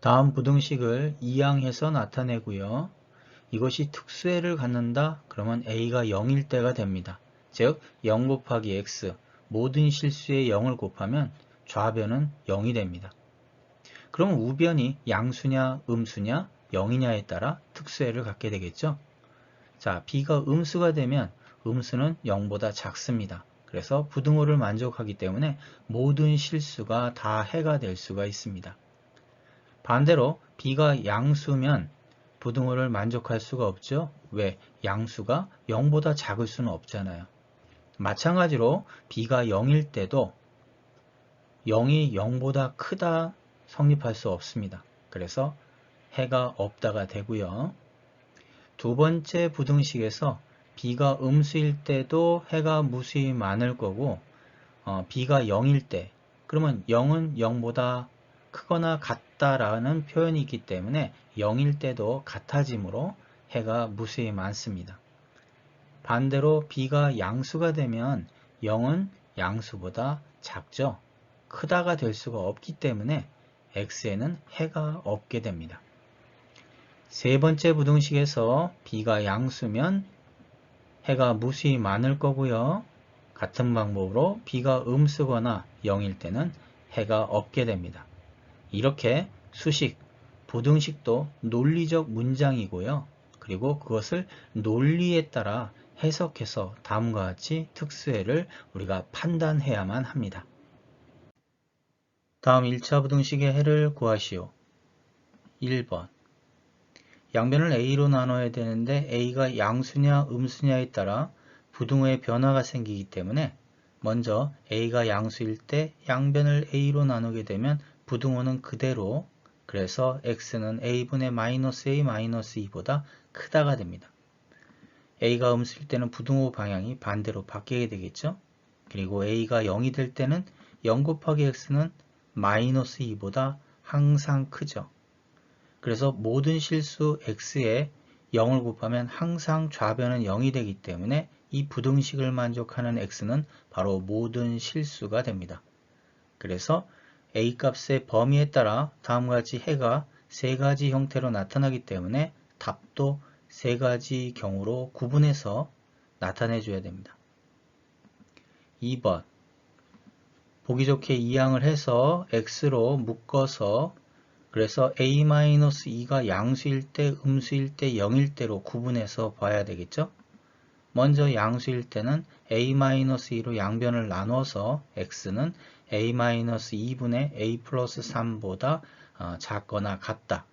다음 부등식을 이항해서 나타내고요. 이것이 특수해를 갖는다? 그러면 a가 0일 때가 됩니다. 즉, 0 곱하기 x, 모든 실수에 0을 곱하면 좌변은 0이 됩니다. 그럼 우변이 양수냐 음수냐 0이냐에 따라 특수해를 갖게 되겠죠. 자, b가 음수가 되면 음수는 0보다 작습니다. 그래서 부등호를 만족하기 때문에 모든 실수가 다 해가 될 수가 있습니다. 반대로 b가 양수면 부등호를 만족할 수가 없죠. 왜? 양수가 0보다 작을 수는 없잖아요. 마찬가지로 b가 0일 때도 0이 0보다 크다 성립할 수 없습니다. 그래서 해가 없다가 되고요. 두 번째 부등식에서 b가 음수일 때도 해가 무수히 많을 거고 어, b가 0일 때 그러면 0은 0보다 크거나 같다 라는 표현이 있기 때문에 0일 때도 같아지므로 해가 무수히 많습니다. 반대로 b가 양수가 되면 0은 양수보다 작죠. 크다가 될 수가 없기 때문에 x에는 해가 없게 됩니다. 세 번째 부등식에서 b가 양수면 해가 무수히 많을 거고요. 같은 방법으로 b가 음수거나 0일 때는 해가 없게 됩니다. 이렇게 수식, 부등식도 논리적 문장이고요. 그리고 그것을 논리에 따라 해석해서 다음과 같이 특수해를 우리가 판단해야만 합니다. 다음 1차 부등식의 해를 구하시오. 1번 양변을 A로 나눠야 되는데 A가 양수냐 음수냐에 따라 부등호의 변화가 생기기 때문에 먼저 A가 양수일 때 양변을 A로 나누게 되면 부등호는 그대로 그래서 x는 a분의 마이너스 a 마이너스 2보다 크다가 됩니다. a가 음수일 때는 부등호 방향이 반대로 바뀌게 되겠죠. 그리고 a가 0이 될 때는 0 곱하기 x는 마이너스 2보다 항상 크죠. 그래서 모든 실수 x에 0을 곱하면 항상 좌변은 0이 되기 때문에 이 부등식을 만족하는 x는 바로 모든 실수가 됩니다. 그래서 a 값의 범위에 따라 다음과 같이 해가 세 가지 형태로 나타나기 때문에 답도 세 가지 경우로 구분해서 나타내 줘야 됩니다. 2번 보기 좋게 이항을 해서 x로 묶어서 그래서 a-2가 양수일 때, 음수일 때, 0일 때로 구분해서 봐야 되겠죠? 먼저 양수일 때는 a-2로 양변을 나눠서 x는 a-2분의 a 플러스 3보다 어, 작거나 같다.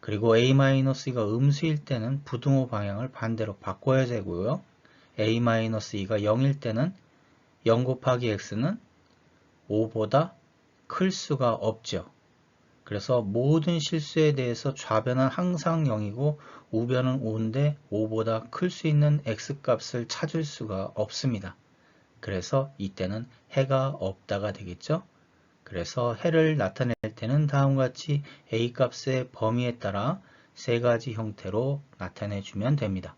그리고 a-2가 음수일 때는 부등호 방향을 반대로 바꿔야 되고요. a-2가 0일 때는 0 곱하기 x는 5보다 클 수가 없죠. 그래서 모든 실수에 대해서 좌변은 항상 0이고 우변은 5인데 5보다 클 수 있는 x값을 찾을 수가 없습니다. 그래서 이때는 해가 없다가 되겠죠. 그래서 해를 나타낼 때는 다음과 같이 a 값의 범위에 따라 세 가지 형태로 나타내 주면 됩니다.